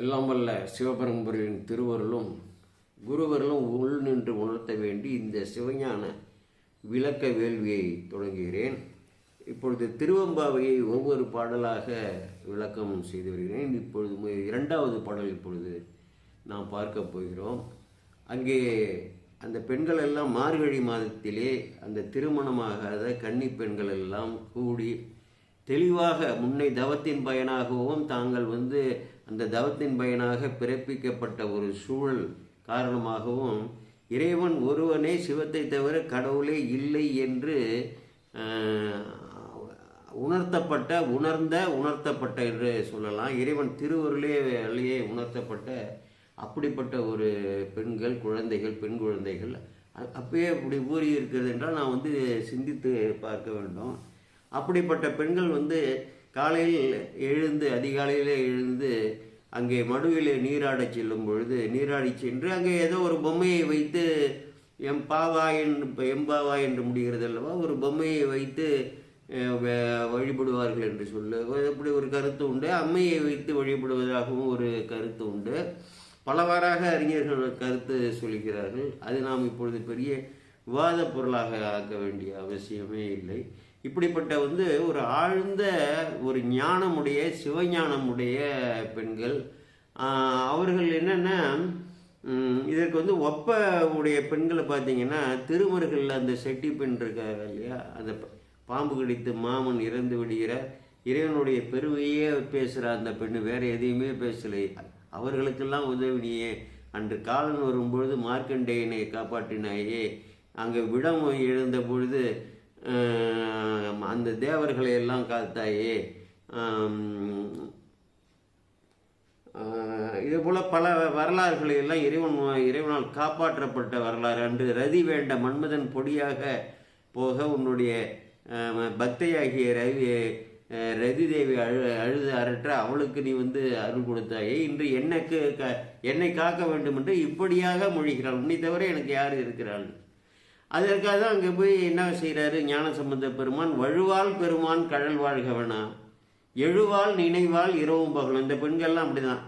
எல்லாம் வல்ல சிவபரம்பரின் திருவருளும் குருவர்களும் உள் நின்று உணர்த்த வேண்டி இந்த சிவஞான விளக்க வேள்வியை தொடங்குகிறேன். இப்பொழுது திருவம்பாவையை ஒவ்வொரு பாடலாக விளக்கம் செய்து வருகிறேன். இப்பொழுது இரண்டாவது பாடல் இப்பொழுது நாம் பார்க்க போகிறோம். அங்கே அந்த பெண்கள் எல்லாம் மார்கழி மாதத்திலே அந்த திருமணமாகாத கன்னி பெண்கள் எல்லாம் கூடி தெளிவாக முன்னை தவத்தின் பயனாகவும் தாங்கள் வந்து அந்த தவத்தின் பயனாக பிறப்பிக்கப்பட்ட ஒரு சூழல் காரணமாகவும் இறைவன் ஒருவனே சிவத்தை தவிர கடவுளே இல்லை என்று உணர்த்தப்பட்ட உணர்ந்த உணர்த்தப்பட்ட என்று சொல்லலாம். இறைவன் திருவருளே உணர்த்தப்பட்ட அப்படிப்பட்ட ஒரு பெண்கள் குழந்தைகள் பெண் குழந்தைகள் அப்பயே இப்படி ஊறி இருக்கிறது என்றால் நான் வந்து சிந்தித்து பார்க்க வேண்டும். அப்படிப்பட்ட பெண்கள் வந்து காலையில் எழுந்து அதிகாலையில் எழுந்து அங்கே மடுவிலே நீராடச் செல்லும் பொழுது நீராடி சென்று அங்கே ஏதோ ஒரு பொம்மையை வைத்து எம் பாவா என்று எம்பாவா என்று முடிகிறது அல்லவா ஒரு பொம்மையை வைத்து வ- வழிபடுவார்கள் என்று சொல்லு. அப்படி ஒரு கருத்து உண்டு. அம்மையை வைத்து வழிபடுவதாகவும் ஒரு கருத்து உண்டு. பலவாறாக அறிஞர்கள் கருத்து சொல்கிறார்கள். அது நாம் இப்பொழுது பெரிய விவாத பொருளாக ஆக்க வேண்டிய அவசியமே இல்லை. இப்படிப்பட்ட வந்து ஒரு ஆழ்ந்த ஒரு ஞானமுடைய சிவஞானமுடைய பெண்கள் அவர்கள் என்னென்னா இதற்கு வந்து ஒப்ப உடைய பெண்களை பார்த்தீங்கன்னா திருமருகளில் அந்த செட்டி பெண் இருக்காங்க இல்லையா? அந்த பாம்பு கடித்து மாமன் இறந்து விடுகிற இறைவனுடைய பெருமையே பேசுகிற அந்த பெண்ணு வேற எதையுமே பேசலை. அவர்களுக்கெல்லாம் உதவினியே. அன்று காலன் வரும்பொழுது மார்க்கண்டேயனை காப்பாற்றினாயே. அங்கே விடம் எழுந்த பொழுது அந்த தேவர்களை எல்லாம் காத்தாயே இதுபோல் பல வரலாறுகளை எல்லாம் இறைவன் இறைவனால் காப்பாற்றப்பட்ட வரலாறு. அன்று ரதி வேண்ட மன்மதன் பொடியாக போக உன்னுடைய பக்தையாகிய ரவி ரதி தேவி அழு அழுது அரற்ற அவளுக்கு நீ வந்து அருள் கொடுத்தாயே இன்று எனக்கு க என்னை காக்க வேண்டும் என்று இப்படியாக மொழிகிறாள். உன்னை தவிர எனக்கு யார் இருக்கிறாள்? அதற்காக தான் அங்கே போய் என்ன செய்கிறாரு? ஞான சம்பந்த பெருமான் வழுவால் பெருமான் கழல் வாழ்கவனா? எழுவாள் நினைவாள் இரவும் பகலும். இந்த பெண்கள்லாம் அப்படிதான்.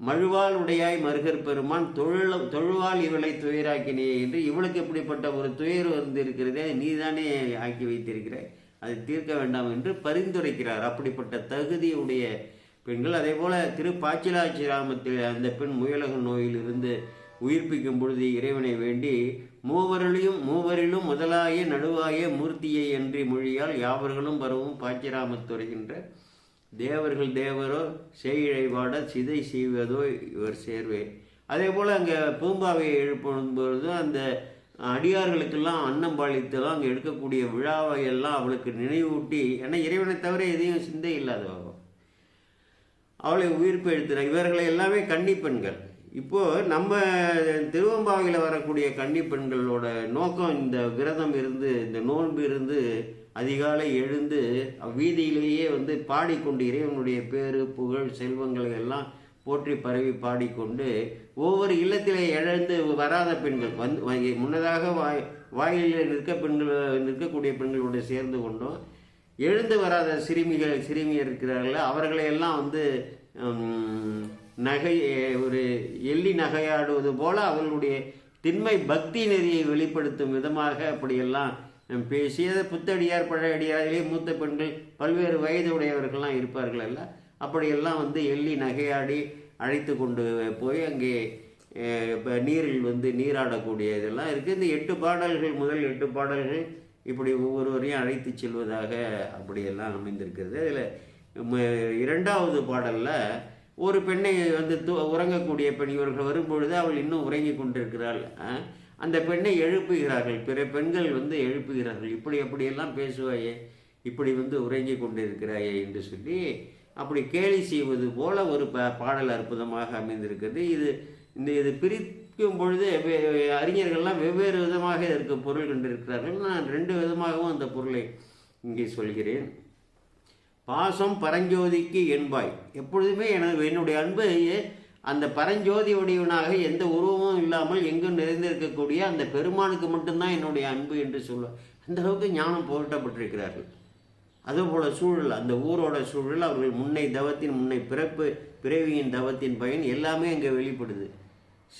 மழுவாள் உடையாய் மருகர் பெருமான் தொழில தொழுவாள் இவளை துயராக்கினே என்று இவளுக்கு இப்படிப்பட்ட ஒரு துயர் வந்து இருக்கிறதே நீதானே ஆக்கி வைத்திருக்கிறாய். அதை தீர்க்க வேண்டாம் என்று பரிந்துரைக்கிறார். அப்படிப்பட்ட தகுதியுடைய பெண்கள். அதே போல திரு பாச்சிலாச்சிராமத்தில் அந்த பெண் முயலக நோயிலிருந்து உயிர்ப்பிக்கும் பொழுது இறைவனை வேண்டி மூவரிலும் மூவரிலும் முதலாய நடுவாய மூர்த்தியை என்று மொழியால் யாவர்களும் வரவும் பாச்சிராமத்துறைகின்ற தேவர்கள் தேவரோ செய்யிழைவாட சிதை செய்வதோ இவர் சேர்வே. அதே போல் அங்கே பூம்பாவையை எழுப்பும் பொழுது அந்த அடியார்களுக்கெல்லாம் அன்னம் பாலித்தெல்லாம் அங்கே எடுக்கக்கூடிய விழாவை எல்லாம் அவளுக்கு நினைவூட்டி ஏன்னா இறைவனை தவிர எதையும் சிந்தை இல்லாதவ அவளை. உயிர்ப்பு எழுத்துறார். இவர்களை எல்லாமே கன்னி இப்போது இப்போ நம்ம திருவம்பாவையில் வரக்கூடிய கன்னி பெண்களோட நோக்கம் இந்த விரதம் இருந்து இந்த நோன்பு இருந்து அதிகாலை எழுந்து வீதியிலேயே வந்து பாடிக்கொண்டு இறைவனுடைய பேரு புகழ் செல்வங்களை எல்லாம் போற்றி பரவி பாடிக்கொண்டு ஒவ்வொரு இல்லத்திலே இழந்து வராத பெண்கள் வந்து முன்னதாக வாய் வாயிலில் நிற்க பெண்கள் நிற்கக்கூடிய பெண்களோடு சேர்ந்து கொண்டோம் எழுந்து வராத சிறுமிகள் சிறுமியர் இருக்கிறார்கள் அவர்களையெல்லாம் வந்து நகை ஒரு எள்ளி நகையாடுவது போல அவர்களுடைய திண்மை பக்தி நெறியை வெளிப்படுத்தும் விதமாக அப்படியெல்லாம் உம், பேசி அதை புத்தடியார் பழையடியாரிலே மூத்த பெண்கள் பல்வேறு வயது உடையவர்கள்லாம் இருப்பார்கள் அல்ல அப்படியெல்லாம் வந்து எள்ளி நகையாடி அழைத்து கொண்டு போய் அங்கே நீரில் வந்து நீராடக்கூடிய இதெல்லாம் இருக்குது இந்த எட்டு பாடல்கள் முதல் எட்டு பாடல்கள் இப்படி ஒவ்வொருவரையும் அழைத்து செல்வதாக அப்படியெல்லாம் அமைந்திருக்கிறது. அதில் இரண்டாவது பாடலில் ஒரு பெண்ணை வந்து து உறங்கக்கூடிய பெண் இவர்கள் வரும்பொழுது அவள் இன்னும் உறங்கி கொண்டிருக்கிறாள். அந்த பெண்ணை எழுப்புகிறார்கள். பிற பெண்கள் வந்து எழுப்புகிறார்கள். இப்படி அப்படியெல்லாம் பேசுவாயே. இப்படி வந்து உறங்கி கொண்டிருக்கிறாயே என்று சொல்லி அப்படி கேலி செய்வது போல ஒரு ப பாடல் அற்புதமாக அமைந்திருக்கிறது. இது இந்த இது பிரிக்கும் பொழுது அறிஞர்கள்லாம் வெவ்வேறு விதமாக இதற்கு பொருள் கண்டிருக்கிறார்கள். நான் ரெண்டு விதமாகவும் அந்த பொருளை இங்கே சொல்கிறேன். பாசம் பரஞ்சோதிக்கு என்பாய். எப்பொழுதுமே எனது என்னுடைய அன்பு அந்த பரஞ்சோதி உடையவனாக எந்த உருவமும் இல்லாமல் எங்கும் நிறைந்திருக்கக்கூடிய அந்த பெருமானுக்கு மட்டும்தான் என்னுடைய அன்பு என்று சொல்லுவார் அந்த அளவுக்கு ஞானம் புகட்டப்பட்டிருக்கிறார்கள். அதுபோல சூழல் அந்த ஊரோட சூழல் அவர்கள் முன்னை தவத்தின் முன்னை பிறப்பு பிறவியின் தவத்தின் பயன் எல்லாமே அங்கே வெளிப்படுது.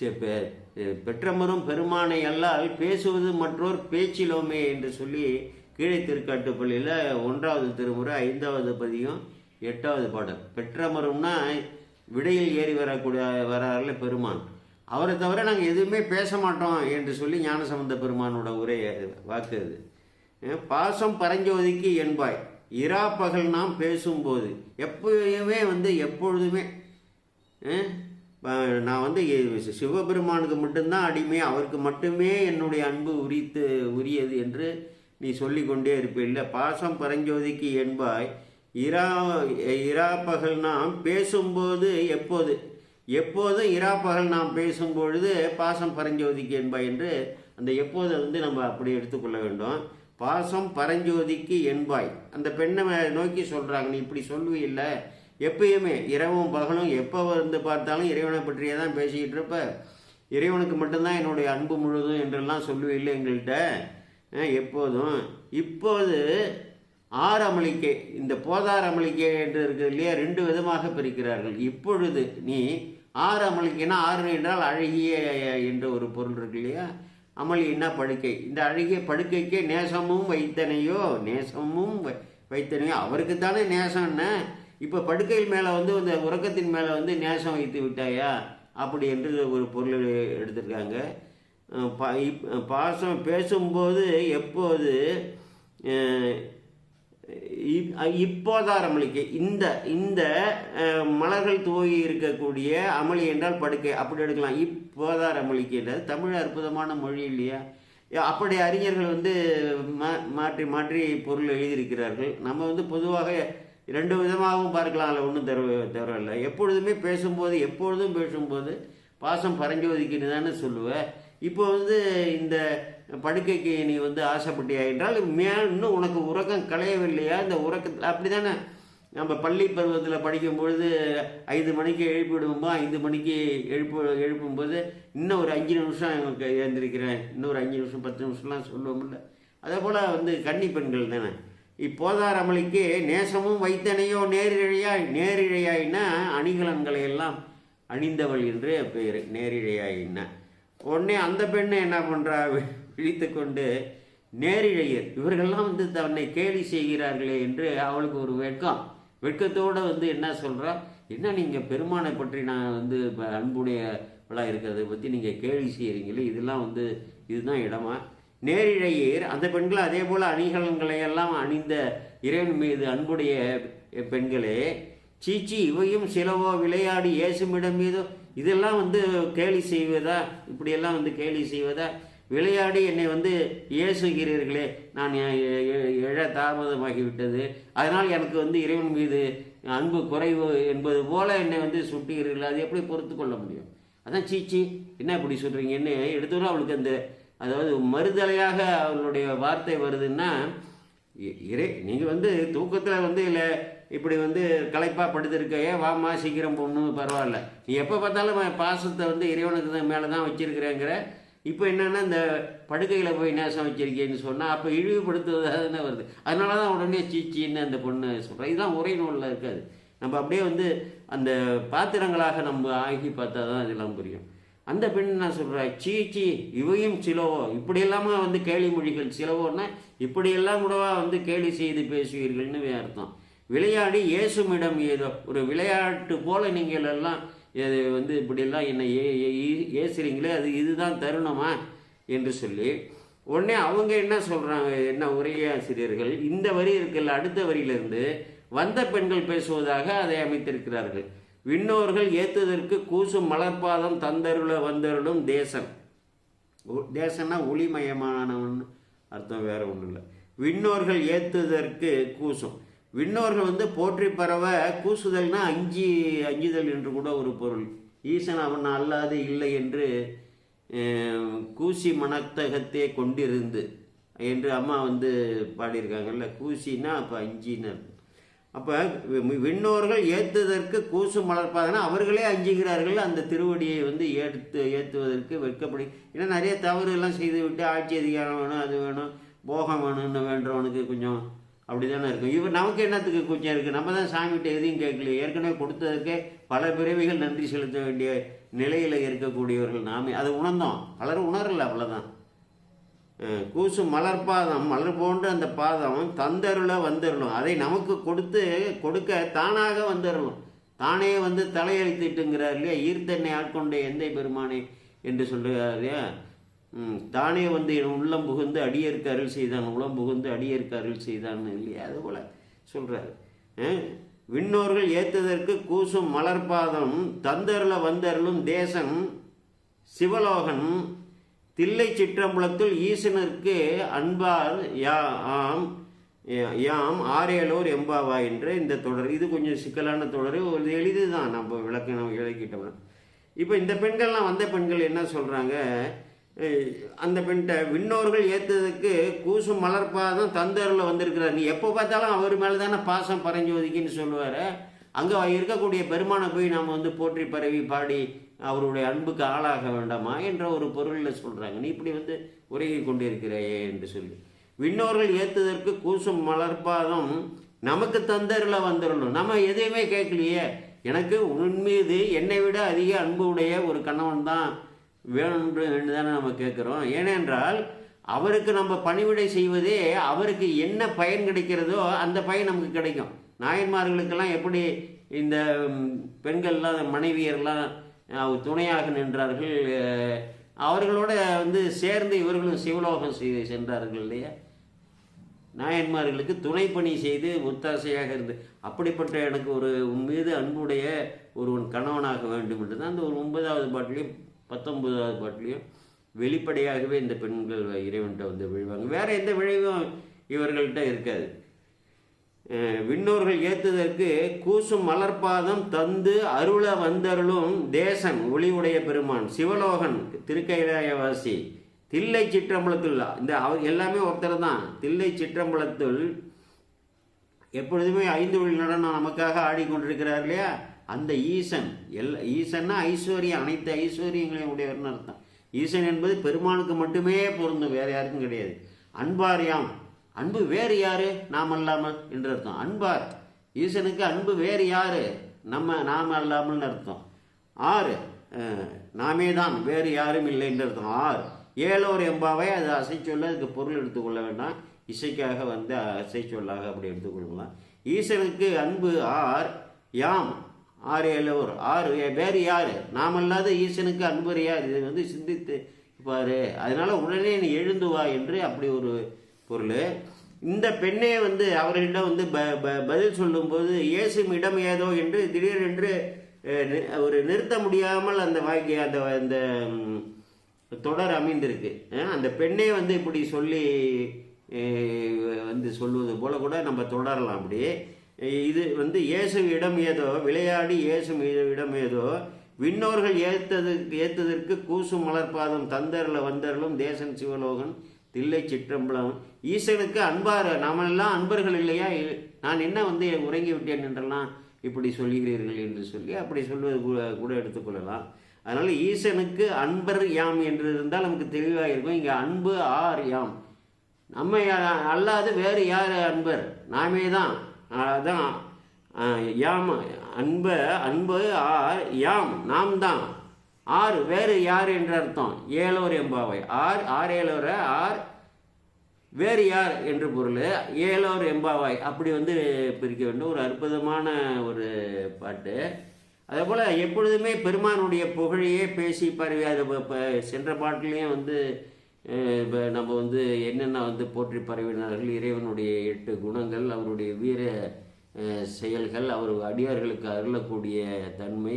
பெ- பெற்றமரும் பெருமானை அல்லால் பேசுவது மற்றோர் பேச்சிலோமே என்று சொல்லி கீழே திருக்காட்டுப்பள்ளியில் ஒன்றாவது திருமுறை ஐந்தாவது பதியும் எட்டாவது பாடல். பெற்றமரும்னா விடையில் ஏறி வரக்கூடிய வராருல பெருமான். அவரை தவிர நாங்கள் எதுவுமே பேச மாட்டோம் என்று சொல்லி ஞானசம்பந்த பெருமானோட உரை வாக்கு அது. பாசம் பரஞ்சோதிக்கு என்பாய். இரா பகல் நாம் பேசும்போது எப்பயுமே வந்து எப்பொழுதுமே நான் வந்து சிவபெருமானுக்கு மட்டும்தான் அடிமை அவருக்கு மட்டுமே என்னுடைய அன்பு உரித்து உரியது என்று நீ சொல்லி கொண்டே இருப்பில்ல பாசம் பரஞ்சோதிக்கு என்பாய் இரா இராப்பகல் நாம் பேசும்போது எப்போது எப்போதும் இரா பகல் நாம் பேசும்பொழுது பாசம் பரஞ்சோதிக்கு என்பாய் என்று அந்த எப்போதை வந்து நம்ம அப்படி எடுத்துக்கொள்ள வேண்டும். பாசம் பரஞ்சோதிக்கு என்பாய். அந்த பெண்ணை நோக்கி சொல்கிறாங்க நீ இப்படி சொல்லுவீல்ல எப்பயுமே இரவும் பகலும் எப்போ வந்து பார்த்தாலும் இறைவனை பற்றியே தான் பேசிக்கிட்டு இருப்ப. இறைவனுக்கு மட்டும்தான் என்னுடைய அன்பு முழுதும் என்றெல்லாம் சொல்லுவீல்லை எங்கள்கிட்ட. எப்போதும். இப்போது ஆறமளிக்கை இந்த போதார் அமளிக்கை என்று இருக்குது இல்லையா ரெண்டு விதமாக பிரிக்கிறார்கள். இப்பொழுது நீ ஆறு அமளிக்கைனா ஆறு என்றால் அழகிய என்ற ஒரு பொருள் இருக்கு இல்லையா? அமளின்னா படுக்கை? இந்த அழகிய படுக்கைக்கே நேசமும் வைத்தனையோ நேசமும் வை- வைத்தனையோ அவருக்கு தானே நேசம்னா இப்போ படுக்கையில் மேலே வந்து இந்த உறக்கத்தின் மேலே வந்து நேசம் வைத்து விட்டாயா? அப்படி என்று ஒரு பொருள் எடுத்திருக்காங்க. பாசம் பேசும்போது எப்போது இப்- இப்போதார் அமளிக்கை இந்த இந்த மலர்கள் துவங்கி இருக்கக்கூடிய அமளி என்றால் படுக்கை அப்படி எடுக்கலாம். இப்போதார் அமளிக்கைன்றது தமிழ் அற்புதமான மொழி இல்லையா? அப்படி அறிஞர்கள் வந்து மா- மாற்றி மாற்றி பொருள் எழுதியிருக்கிறார்கள். நம்ம வந்து பொதுவாக ரெண்டு விதமாகவும் பார்க்கலாம். அதில் ஒன்றும் தர தரவில்லை. எப்பொழுதுமே பேசும்போது எப்பொழுதும் பேசும்போது பாசம் பரஞ்சோதிக்குன்னு தானே சொல்லுவேன் இப்போ வந்து இந்த படுக்கைக்கு நீ வந்து ஆசைப்பட்டியா என்றால் மேல் இன்னும் உனக்கு உறக்கம் களையவில்லையா? இந்த உறக்கத்தில் அப்படி தானே நம்ம பள்ளி பருவத்தில் படிக்கும் பொழுது ஐந்து மணிக்கு எழுப்பிவிடுவோமா? ஐந்து மணிக்கு எழுப்பு எழுப்பும்போது இன்னும் ஒரு அஞ்சு நிமிஷம் எனக்கு எழுந்திருக்கிறேன். இன்னும் ஒரு அஞ்சு நிமிஷம் பத்து நிமிஷம்லாம் சொல்லுவோம்ல அதே போல் வந்து கன்னி பெண்கள் தானே. இப்போதார் அமளிக்கு நேசமும் வைத்தனையோ நேரிழையாய் நேரிழையாயின்னா அணிகலன்களை எல்லாம் அணிந்தவள் என்று பெயர் நேரிழையாயின்னா உடனே அந்த பெண்ணை என்ன பண்ணுறா விழித்து கொண்டு நேரிழையர் இவர்கள்லாம் வந்து தன்னை கேலி செய்கிறார்களே என்று அவளுக்கு ஒரு வெட்கம். வெட்கத்தோடு வந்து என்ன சொல்கிறா என்ன நீங்கள் பெருமானை பற்றி நான் வந்து ப- அன்புடையவளாக இருக்கிறத பற்றி நீங்கள் கேலி செய்கிறீங்களே இதெல்லாம் வந்து இதுதான் இடமா? நேரிழையர் அந்த பெண்கள் அதே போல் அணிகலன்களை எல்லாம் அணிந்த இறைவன் மீது அன்புடைய பெண்களே சீச்சி இவையும் சிலவோ விளையாடி இயேசுமிடம் மீதோ இதெல்லாம் வந்து கேலி செய்வதா? இப்படியெல்லாம் வந்து கேலி செய்வதா? விளையாடி என்னை வந்து ஏசுகிறீர்களே நான் எ- எழ தாமதமாகிவிட்டது. அதனால் எனக்கு வந்து இறைவன் மீது அன்பு குறைவு என்பது போல என்னை வந்து சுட்டுகிறீர்கள். அது எப்படி பொறுத்து கொள்ள முடியும்? அதான் சீச்சி என்ன இப்படி சொல்கிறீங்கன்னு எடுத்தோட அவளுக்கு அந்த அதாவது மறுதலையாக அவளுடைய வார்த்தை வருதுன்னா இ- இறை நீங்கள் வந்து தூக்கத்தில் வந்து இல்லை இப்படி வந்து களைப்பாக படுத்திருக்கையே ஏன் வாமா சீக்கிரம் போகணும் பரவாயில்ல. நீ எப்போ பார்த்தாலும் பாசத்தை வந்து இறைவனுக்கு தான் மேலே தான் வச்சிருக்கிறேங்கிற. இப்போ என்னென்னா இந்த படுக்கையில் போய் நேசம் வச்சிருக்கேன்னு சொன்னால் அப்போ இழிவுபடுத்துவதாக தானே வருது? அதனால தான் உடனே சீச்சின்னு அந்த பொண்ணு சொல்கிறேன் இதுதான் உரை நூலில் இருக்காது. நம்ம அப்படியே வந்து அந்த பாத்திரங்களாக நம்ம ஆகி பார்த்தா தான் இதெல்லாம் புரியும். அந்த பெண் என்ன சொல்கிறேன் சீச்சி இவையும் சிலவோ. இப்படியெல்லாமா வந்து கேலி மொழிகள் சிலவோன்னா இப்படியெல்லாம் கூடவா வந்து கேலி செய்து பேசுவீர்கள்னு அர்த்தம். விளையாடி இயேசுமிடம் ஏதோ ஒரு விளையாட்டு போல நீங்கள் எல்லாம் இது வந்து இப்படிலாம் என்னை ஏ ஏசுறீங்களே அது இதுதான் தருணமா? என்று சொல்லி உடனே அவங்க என்ன சொல்கிறாங்க என்ன உரையாசிரியர்கள் இந்த வரி இருக்குல்ல அடுத்த வரியிலிருந்து வந்த பெண்கள் பேசுவதாக அதை அமைத்திருக்கிறார்கள். விண்ணோர்கள் ஏத்துதற்கு கூசும் மலர்பாதம் தந்தருள வந்தருளும் தேசம். தேசம்னா ஒளிமயமானவன் அர்த்தம் வேற ஒன்றும் இல்லை விண்ணோர்கள் ஏத்துதற்கு கூசும். விண்ணோர்கள் வந்து போற்றி பரவ கூசுதல்னா அஞ்சி அஞ்சுதல் என்று கூட ஒரு பொருள். ஈசன் அவன் அல்லாது இல்லை என்று கூசி மனத்தகத்தே கொண்டிருந்து என்று அம்மா வந்து பாடியிருக்காங்கல்ல கூசின்னா அப்போ அஞ்சினர். அப்போ விண்ணோர்கள் ஏற்றுவதற்கு கூசு மலர்ப்பாங்கன்னா அவர்களே அஞ்சுகிறார்கள் அந்த திருவடியை வந்து ஏற்று ஏற்றுவதற்கு வெட்கப்படி ஏன்னா நிறைய தவறு எல்லாம் செய்து விட்டு ஆட்சி அதிகாரம் வேணும் அது வேணும் போகம் வேணும்னு வேண்டவனுக்கு கொஞ்சம் அப்படி தானே இருக்கும். இவர் நமக்கு என்னத்துக்கு கூச்சம் இருக்குது நம்ம தான் சாமிகிட்ட எதையும் கேட்கல ஏற்கனவே கொடுத்ததுக்கே பல பிறவிகள் நன்றி செலுத்த வேண்டிய நிலையில் இருக்கக்கூடியவர்கள் நாமே. அதை உணர்ந்தோம். பலர் உணரல அவ்வளோதான் கூசு கூசும் மலர் பாதம் மலர் போன்ற அந்த பாதம் தந்தருள வந்தருளும். அதை நமக்கு கொடுத்து கொடுக்க தானாக வந்தருளும். தானே வந்து தலையளித்துட்டுங்கிறார் இல்லையா? ஈர்த்தென்னை ஆட்கொண்ட எந்தை பெருமானே என்று சொல்கிறார் இல்லையா? தானே வந்து என் உள்ளம் புகுந்து அடியேற்கு அருள் செய்தான் உளம் புகுந்து அடியேற்கு அருள் செய்தான்னு இல்லையா? அதுபோல் சொல்கிறாரு விண்ணோர்கள் ஏத்ததற்கு கூசும் மலர்பாதம் தந்தருள வந்தருளும் தேசம் சிவலோகன் தில்லை சிற்றம்பலத்துள் ஈசனருக்கு அன்பால் யா ஆம் யாம் ஆரேலோர் எம்பாவா என்ற இந்த தொடர். இது கொஞ்சம் சிக்கலான தொடர். ஒரு எளிது தான் நம்ம விளக்க நம்ம விளக்கிட்டோம் இப்போ இந்த பெண்கள்லாம் வந்த பெண்கள் என்ன சொல்கிறாங்க அந்த பெண்கிட்ட விண்ணோர்கள் ஏற்றதுக்கு கூசும் மலர்பாதம் தந்தரில் வந்திருக்கிறார். நீ எப்போ பார்த்தாலும் அவர் மேலே தானே பாசம் பரஞ்சோதிக்குன்னு சொல்லுவார். அங்கே இருக்கக்கூடிய பெருமானை போய் நாம் வந்து போற்றி பரவி பாடி அவருடைய அன்புக்கு ஆளாக வேண்டாமா என்ற ஒரு பொருளில் சொல்கிறாங்க நீ இப்படி வந்து உருகி கொண்டிருக்கிறாயே என்று சொல்லி. விண்ணோர்கள் ஏற்றுதற்கு கூசும் மலர்பாதம் நமக்கு தந்தரில் வந்துடணும் நம்ம எதையுமே கேட்கலையே. எனக்கு உன் மீது என்னை விட அதிக அன்பு உடைய ஒரு கணவன் தான் வேணும்னு தானே நம்ம கேட்குறோம். ஏனென்றால் அவருக்கு நம்ம பணிவிடை செய்வதே அவருக்கு என்ன பயன் கிடைக்கிறதோ அந்த பயன் நமக்கு கிடைக்கும். நாயன்மார்களுக்கெல்லாம் எப்படி இந்த பெண்கள்லாம் மனைவியர்லாம் துணையாக நின்றார்கள் அவர்களோட வந்து சேர்ந்து இவர்களும் சிவலோகம் செய்து சென்றார்கள் இல்லையா? நாயன்மார்களுக்கு துணை பணி செய்து ஒத்தாசையாக இருந்து அப்படிப்பட்ட எனக்கு ஒரு உன் மீது அன்புடைய ஒருவன் கணவனாக வேண்டும் என்று தான் அந்த ஒரு ஒன்பதாவது பாட்டிலையும் பத்தொன்பதாவது பாட்டிலையும் வெளிப்படையாகவே இந்த பெண்கள் இறைவன்கிட்ட வந்து விழுவாங்க. வேற எந்த விளைவும் இவர்கள்ட்ட இருக்காது. விண்ணோர்கள் ஏத்துதற்கு கூசும் மலர்பாதம் தந்து அருள வந்தருளும் தேசன் ஒளிவுடைய பெருமான் சிவலோகன் திருக்கைலாயவாசி தில்லை சிற்றம்பலத்துள் இந்த அவர் எல்லாமே ஒருத்தர் தான். தில்லை சிற்றம்பலத்துள் எப்பொழுதுமே ஐந்து வழி நடனம் நமக்காக ஆடிக்கொண்டிருக்கிறார் இல்லையா? அந்த ஈசன் எல் ஈசன்னா ஐஸ்வர்யம் அனைத்து ஐஸ்வர்யங்களையும் உடையவர்னு அர்த்தம். ஈசன் என்பது பெருமானுக்கு மட்டுமே பொருந்தும் வேறு யாருக்கும் கிடையாது. அன்பாரியாம் அன்பு வேறு யாரு? நாம் அல்லாமல் என்று அர்த்தம். அன்பார். ஈசனுக்கு அன்பு வேறு யாரு? நம்ம நாம் அல்லாமல்னு அர்த்தம். ஆறு நாமே தான் வேறு யாரும் இல்லை என்று அர்த்தம். ஆறு ஏழோர் எம்பாவை அது அசைச்சொல்ல அதுக்கு பொருள் எடுத்துக்கொள்ள வேண்டாம். இசைக்காக வந்து அசைச்சொல்லாக அப்படி எடுத்துக்கொள்ளலாம் ஈசனுக்கு அன்பு ஆர் யாம். ஆறு ஏழோர் ஆறு வேறு யார்? நாமல்லாத ஈசனுக்கு அன்பர் யார்? இதை வந்து சிந்தித்து பாரு. அதனால் உடனே நீ எழுந்து வா என்று அப்படி ஒரு பொருள். இந்த பெண்ணே வந்து அவர்களிடம் வந்து ப ப- பதில் சொல்லும்போது இயேசும் இடம் ஏதோ என்று திடீரென்று ஒரு நிறுத்த முடியாமல் அந்த வாக்கிய அந்த அந்த தொடர் அமைந்திருக்கு. அந்த பெண்ணே வந்து இப்படி சொல்லி வந்து சொல்வது போல கூட நம்ம தொடரலாம் அப்படி. இது வந்து இயேசு இடம் ஏதோ விளையாடி இயேசு இடம் ஏதோ விண்ணோர்கள் ஏத்தது ஏத்ததற்கு கூசும் மலர்பாதம் தந்தரில் வந்தர்களும் தேசன் சிவலோகன் தில்லை சிற்றம்பலம். ஈசனுக்கு அன்பார் நாமெல்லாம் அன்பர்கள் இல்லையா? இ- நான் என்ன வந்து உறங்கி விட்டேன் என்றெல்லாம் இப்படி சொல்கிறீர்கள் என்று சொல்லி அப்படி சொல்வது கூட கூட எடுத்துக்கொள்ளலாம் அதனால் ஈசனுக்கு அன்பர் யாம் என்று இருந்தால் நமக்கு தெளிவாக இருக்கும். இங்கே அன்பு ஆர் யாம். நம்ம அல்லாது வேறு யார் அன்பர்? நாமே தான். அதான் யாம் அன்ப அன்பு ஆர் யாம் நாம் தான். ஆர் வேறு யார் என்ற அர்த்தம். ஏழோர் எம்பாவை ஆர் ஆர் ஏழோர ஆர் வேறு யார் என்று பொருள். ஏழோர் எம்பாவாய் அப்படி வந்து பிரிக்க வேண்டும். ஒரு அற்புதமான ஒரு பாட்டு. அதே போல் எப்பொழுதுமே பெருமானுடைய புகழையே பேசி பரவி அது சென்ற பாட்டிலையும் வந்து இப்போ நம்ம வந்து என்னென்ன வந்து போற்றி பரவினார்கள் இறைவனுடைய எட்டு குணங்கள் அவருடைய வீர செயல்கள் அவர் அடியார்களுக்கு அருளக்கூடிய தன்மை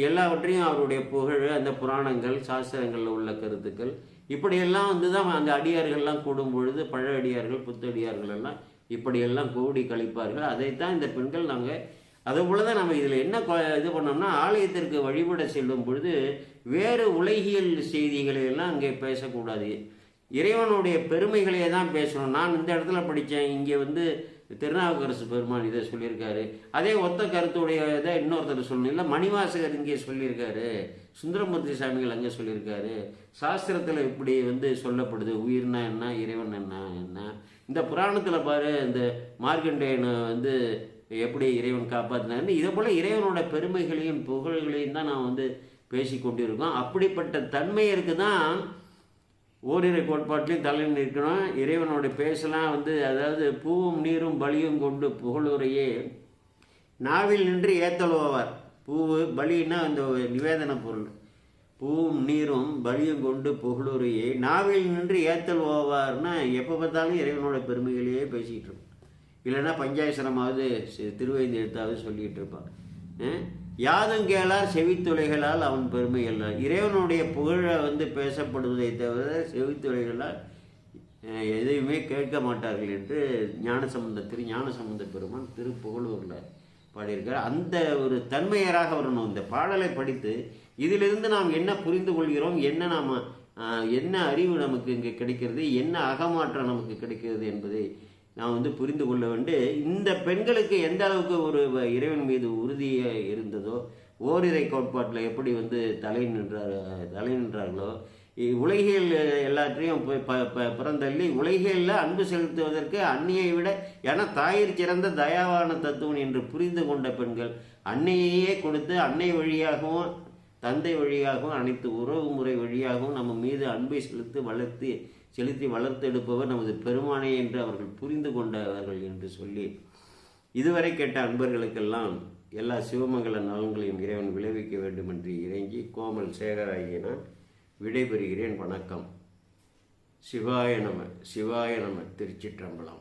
எல்லாவற்றையும் அவருடைய புகழ் அந்த புராணங்கள் சாஸ்திரங்களில் உள்ள கருத்துக்கள் இப்படியெல்லாம் வந்து தான் அந்த அடியார்கள்லாம் கூடும் பொழுது பழ அடியார்கள் புத்தடியார்கள் எல்லாம் இப்படியெல்லாம் கூடி கழிப்பார்கள். அதைத்தான் இந்த பெண்கள் நாங்கள் அதுபோல் தான் நம்ம இதில் என்ன கொ- இது பண்ணோம்னா ஆலயத்திற்கு வழிபட செல்லும் பொழுது வேறு உலகியல் செய்திகளை எல்லாம் அங்கே பேசக்கூடாது. இறைவனுடைய பெருமைகளையே தான் பேசணும். நான் இந்த இடத்துல படித்தேன் இங்கே வந்து திருநாவுக்கரசு பெருமான் இதை சொல்லியிருக்காரு. அதே ஒத்த கருத்துடைய இதை இன்னொருத்தர் சொல்லணும். இல்லை மணிவாசகர் இங்கே சொல்லியிருக்காரு. சுந்தரமூர்த்தி சாமிகள் அங்கே சொல்லியிருக்காரு. சாஸ்திரத்தில் இப்படி வந்து சொல்லப்படுது. உயிர்னா என்ன இறைவன் என்ன என்ன? இந்த புராணத்தில் பாரு இந்த மார்க்கண்டேயனை வந்து எப்படி இறைவன் காப்பாற்றினார்னு இதே போல் இறைவனோட பெருமைகளையும் புகழ்களையும் தான் நான் வந்து பேசி கொண்டிருக்கோம். அப்படிப்பட்ட தன்மையிற்கு தான் ஓரிரை கோட்பாட்டிலையும் தலை நிற்கணும். இறைவனோட பேசலாம். வந்து அதாவது பூவும் நீரும் பலியும் கொண்டு புகழுரையே. நாவில் நின்று ஏத்தலுவார். பூவு பலின்னா இந்த நிவேதன பொருள். பூவும் நீரும் பலியும் கொண்டு புகழுரையே. நாவில் நின்று ஏத்தல் ஓவார்னா எப்போ பார்த்தாலும் இறைவனோட பெருமைகளையே பேசிகிட்டு இருக்கும். இல்லைன்னா பஞ்சாயசனமாவது திருவைந்து எழுத்தாவது சொல்லிகிட்டு இருப்பான். யாதும் கேளார் செவித்துளைகளால் அவன் பெருமை எல்லாம் இறைவனுடைய புகழை வந்து பேசப்படுவதை தவிர செவித்துளைகளால் எதையுமே கேட்க மாட்டார்கள் என்று ஞானசம்பந்த திரு ஞானசம்பந்த பெருமான் திருப்புகழூரில் பாடியிருக்கார் அந்த ஒரு தன்மையராக வரணும் இந்த பாடலை படித்து இதிலிருந்து நாம் என்ன புரிந்து கொள்கிறோம்? என்ன நாம் என்ன அறிவு நமக்கு இங்கே கிடைக்கிறது? என்ன அகமாற்றம் நமக்கு கிடைக்கிறது என்பதை நான் வந்து புரிந்து கொள்ள வேண்டும் இந்த பெண்களுக்கு எந்த அளவுக்கு ஒரு வ- இறைவன் மீது உறுதியாக இருந்ததோ ஓரிரை கோட்பாட்டில் எப்படி வந்து தலை நின்றார் தலை நின்றார்களோ உலகியல் எல்லாத்தையும் ப- ப- உலகியலில் அன்பு செலுத்துவதற்கு அன்னையை விட ஏன்னா தாயிற் சிறந்த தயாவான தத்துவம் என்று புரிந்து கொண்ட பெண்கள் அன்னையையே கொடுத்து அன்னை வழியாகவும் தந்தை வழியாகவும் அனைத்து உறவு முறை வழியாகவும் நம்ம மீது அன்பை செலுத்தி வளர்த்து செலுத்தி வளர்த்தெடுப்பவர் நமது பெருமானே என்று அவர்கள் புரிந்து கொண்டவர்கள் என்று சொல்லி இதுவரை கேட்ட அன்பர்களுக்கெல்லாம் எல்லா சிவமங்கல நலன்களையும் இறைவன் விளைவிக்க வேண்டும் என்று இறங்கி கோமல் சேகராகிய நான் விடைபெறுகிறேன். வணக்கம். சிவாய நம சிவாய நம திருச்சிற்றம்பலம்.